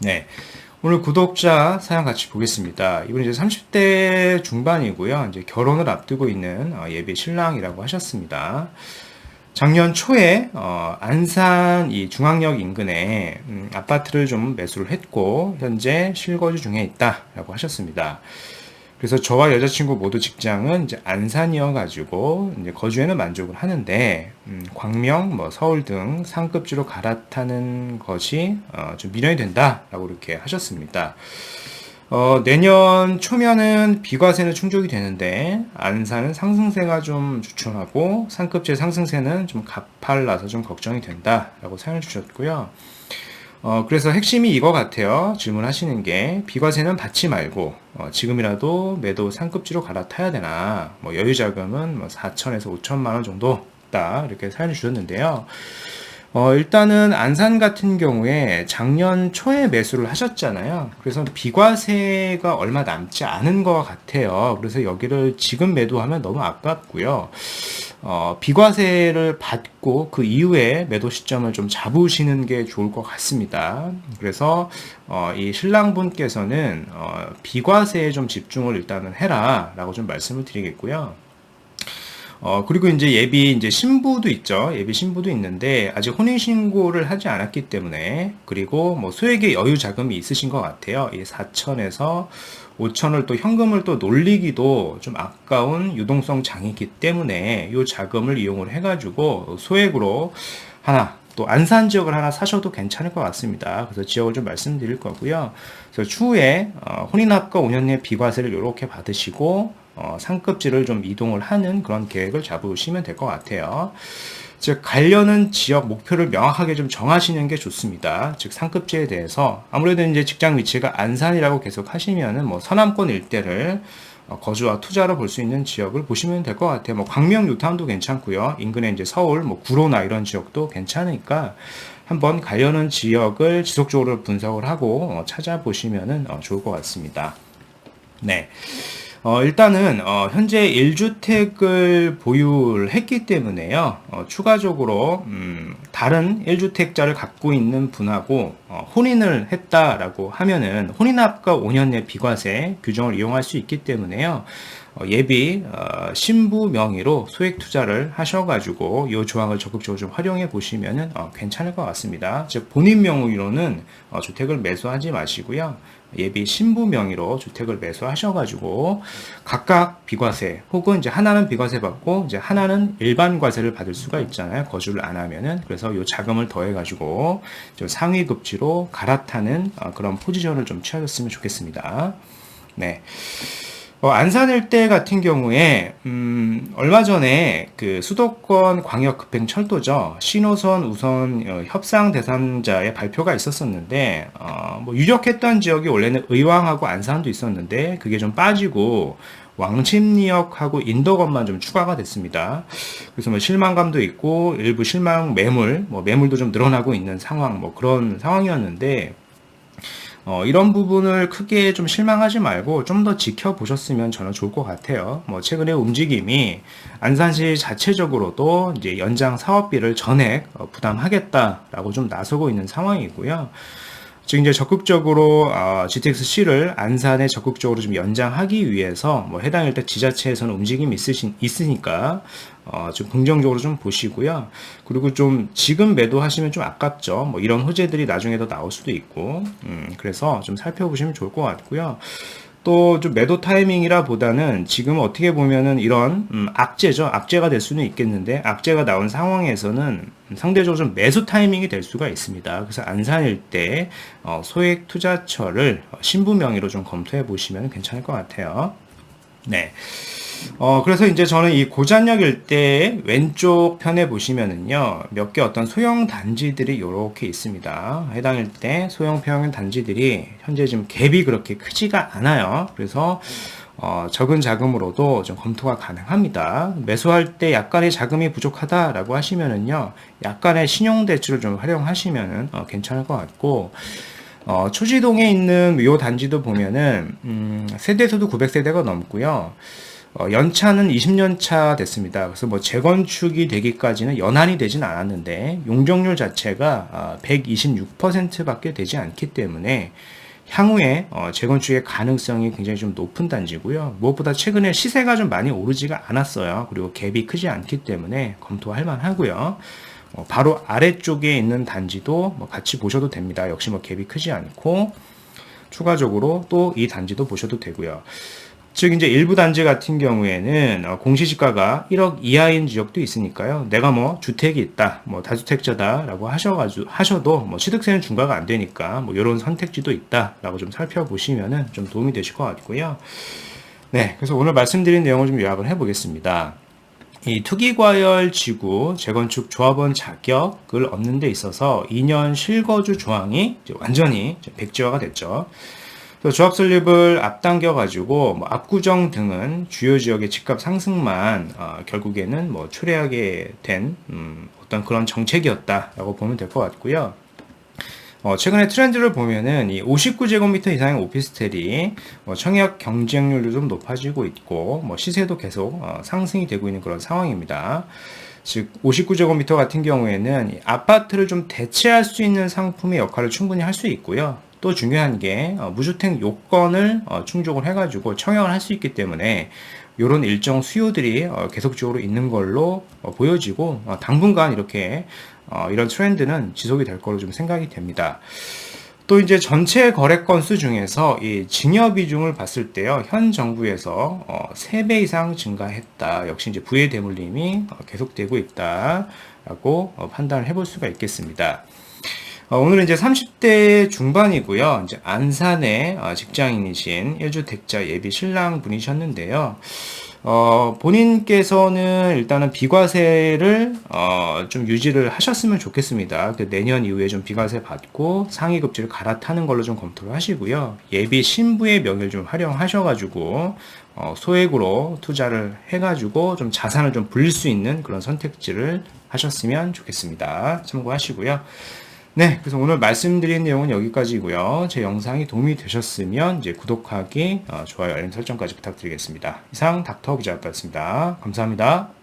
네. 오늘 구독자 사연 같이 보겠습니다. 이분 이제 30대 중반이고요. 이제 결혼을 앞두고 있는 어, 예비 신랑이라고 하셨습니다. 작년 초에 어, 안산 이 중앙역 인근에 음, 아파트를 좀 매수를 했고 현재 실거주 중에 있다라고 하셨습니다. 그래서 저와 여자친구 모두 직장은 이제 안산이어가지고 이제 거주에는 만족을 하는데 음, 광명, 뭐 서울 등 상급지로 갈아타는 것이 어, 좀 미련이 된다라고 이렇게 하셨습니다. 어, 내년 초면은 비과세는 충족이 되는데 안산은 상승세가 좀 주춤하고 상급지 상승세는 좀 가팔라서 좀 걱정이 된다라고 사연을 주셨고요. 어, 그래서 핵심이 이거 같아요. 질문하시는 게 비과세는 받지 말고 어, 지금이라도 매도 상급지로 갈아타야 되나 뭐 여유 자금은 뭐 4천에서 5천만 원 정도 다 이렇게 사연을 주셨는데요. 어, 일단은 안산 같은 경우에 작년 초에 매수를 하셨잖아요. 그래서 비과세가 얼마 남지 않은 것 같아요. 그래서 여기를 지금 매도하면 너무 아깝고요. 어, 비과세를 받고 그 이후에 매도 시점을 좀 잡으시는 게 좋을 것 같습니다. 그래서 어, 이 신랑분께서는 어, 비과세에 좀 집중을 일단은 해라라고 좀 말씀을 드리겠고요. 어, 그리고 이제 예비 이제 신부도 있죠. 예비 신부도 있는데 아직 혼인 신고를 하지 않았기 때문에 그리고 뭐 소액의 여유 자금이 있으신 것 같아요. 이 4천에서 5천을 또 현금을 또 놀리기도 좀 아까운 유동성 장이기 때문에 이 자금을 이용을 해가지고 소액으로 하나 또 안산 지역을 하나 사셔도 괜찮을 것 같습니다. 그래서 지역을 좀 말씀드릴 거고요. 그래서 추후에 어, 혼인합과 5년 내 비과세를 이렇게 받으시고 어, 상급지를 좀 이동을 하는 그런 계획을 잡으시면 될 것 같아요. 즉 관련은 지역 목표를 명확하게 좀 정하시는 게 좋습니다. 즉 상급지에 대해서 아무래도 이제 직장 위치가 안산이라고 계속 하시면은 뭐 서남권 일대를 어, 거주와 투자로 볼 수 있는 지역을 보시면 될 것 같아요. 뭐 광명 뉴타운도 괜찮고요. 인근에 이제 서울, 뭐 구로나 이런 지역도 괜찮으니까 한번 관련은 지역을 지속적으로 분석을 하고 어, 찾아보시면은 어, 좋을 것 같습니다. 네. 어, 일단은 어, 현재 1주택을 보유했기 때문에요. 어, 추가적으로 음, 다른 1주택자를 갖고 있는 분하고 어, 혼인을 했다라고 하면은 혼인합과 5년 내 비과세 규정을 이용할 수 있기 때문에요. 어, 예비 어, 신부 명의로 소액 투자를 하셔가지고 이 조항을 적극적으로 좀 활용해 보시면은 어, 괜찮을 것 같습니다. 즉 본인 명의로는 어, 주택을 매수하지 마시고요. 예비 신부 명의로 주택을 매수하셔가지고 각각 비과세 혹은 이제 하나는 비과세 받고 이제 하나는 일반 과세를 받을 수가 있잖아요. 거주를 안 하면은 그래서 이 자금을 더해가지고 좀 상위 급지로 갈아타는 어, 그런 포지션을 좀 취하셨으면 좋겠습니다. 네. 어, 안산 일대 같은 경우에 음, 얼마 전에 그 수도권 광역 급행 철도죠 신호선 우선 어, 협상 대상자의 발표가 있었었는데 어, 뭐 유력했던 지역이 원래는 의왕하고 안산도 있었는데 그게 좀 빠지고 왕십리역하고 인덕원만 좀 추가가 됐습니다. 그래서 뭐 실망감도 있고 일부 실망 매물, 뭐 매물도 좀 늘어나고 있는 상황, 뭐 그런 상황이었는데 어, 이런 부분을 크게 좀 실망하지 말고 좀 더 지켜보셨으면 저는 좋을 것 같아요. 뭐 최근에 움직임이 안산시 자체적으로도 이제 연장 사업비를 전액 어, 부담하겠다라고 좀 나서고 있는 상황이고요. 즉 이제 적극적으로 어, GTX-C를 안산에 적극적으로 좀 연장하기 위해서 뭐 해당 일대 지자체에서는 움직임이 있으신, 있으니까 어, 좀 긍정적으로 좀 보시고요. 그리고 좀 지금 매도하시면 좀 아깝죠. 뭐 이런 호재들이 나중에 더 나올 수도 있고, 음, 그래서 좀 살펴보시면 좋을 것 같고요. 또 좀 매도 타이밍이라 보다는 지금 어떻게 보면은 이런 음, 악재죠. 악재가 될 수는 있겠는데 악재가 나온 상황에서는 상대적으로 좀 매수 타이밍이 될 수가 있습니다. 그래서 안산일 때 어, 소액 투자처를 신부 명의로 좀 검토해 보시면 괜찮을 것 같아요. 네. 어, 그래서 이제 저는 이 고잔역 일대 왼쪽 편에 보시면은요, 몇 개 어떤 소형 단지들이 이렇게 있습니다. 해당 일대 소형 평형 단지들이 현재 지금 갭이 그렇게 크지가 않아요. 그래서 어, 적은 자금으로도 좀 검토가 가능합니다. 매수할 때 약간의 자금이 부족하다라고 하시면은요, 약간의 신용대출을 좀 활용하시면은 어, 괜찮을 것 같고, 어, 초지동에 있는 요 단지도 보면은, 음, 세대수도 900세대가 넘고요. 어, 연차는 20년 차 됐습니다. 그래서 뭐 재건축이 되기까지는 연한이 되진 않았는데 용적률 자체가 아, 126%밖에 되지 않기 때문에 향후에 어, 재건축의 가능성이 굉장히 좀 높은 단지고요. 무엇보다 최근에 시세가 좀 많이 오르지가 않았어요. 그리고 갭이 크지 않기 때문에 검토할 만하고요. 어, 바로 아래쪽에 있는 단지도 뭐 같이 보셔도 됩니다. 역시 뭐 갭이 크지 않고 추가적으로 또 이 단지도 보셔도 되고요. 즉 이제 일부 단지 같은 경우에는 어, 공시지가가 1억 이하인 지역도 있으니까요. 내가 뭐 주택이 있다, 뭐 다주택자다라고 하셔가지고 하셔도 뭐 취득세는 중과가 안 되니까 뭐 이런 선택지도 있다라고 좀 살펴보시면은 좀 도움이 되실 것 같고요. 네, 그래서 오늘 말씀드린 내용을 좀 요약을 해보겠습니다. 이 투기과열 지구 재건축 조합원 자격을 얻는 데 있어서 2년 실거주 조항이 완전히 백지화가 됐죠. 그래서 조합 설립을 앞당겨 가지고 뭐 압구정 등은 주요 지역의 집값 상승만 어, 결국에는 뭐 초래하게 된 음, 어떤 그런 정책이었다라고 보면 될 것 같고요. 어, 최근에 트렌드를 보면은 이 59제곱미터 이상의 오피스텔이 뭐 청약 경쟁률도 좀 높아지고 있고 뭐 시세도 계속 어, 상승이 되고 있는 그런 상황입니다. 즉 59제곱미터 같은 경우에는 이 아파트를 좀 대체할 수 있는 상품의 역할을 충분히 할 수 있고요. 또 중요한 게 어, 무주택 요건을 어, 충족을 해가지고 청약을 할 수 있기 때문에 이런 일정 수요들이 어, 계속적으로 있는 걸로 어, 보여지고 어, 당분간 이렇게 어, 이런 트렌드는 지속이 될 거로 좀 생각이 됩니다. 또 이제 전체 거래 건수 중에서 이 증여 비중을 봤을 때요, 현 정부에서 어, 3배 이상 증가했다. 역시 이제 부의 대물림이 어, 계속되고 있다라고 어, 판단을 해볼 수가 있겠습니다. 어, 오늘은 이제 30대 중반이고요. 이제 안산의 어, 직장인이신 1주 택자 예비 신랑 분이셨는데요. 어, 본인께서는 일단은 비과세를 어, 좀 유지를 하셨으면 좋겠습니다. 그 내년 이후에 좀 비과세 받고 상위 급지를 갈아타는 걸로 좀 검토를 하시고요. 예비 신부의 명의를 좀 활용하셔가지고 어, 소액으로 투자를 해가지고 좀 자산을 좀 불릴 수 있는 그런 선택지를 하셨으면 좋겠습니다. 참고하시고요. 네, 그래서 오늘 말씀드린 내용은 여기까지고요. 제 영상이 도움이 되셨으면 이제 구독하기, 어, 좋아요, 알림 설정까지 부탁드리겠습니다. 이상 닥터 기자였습니다. 감사합니다.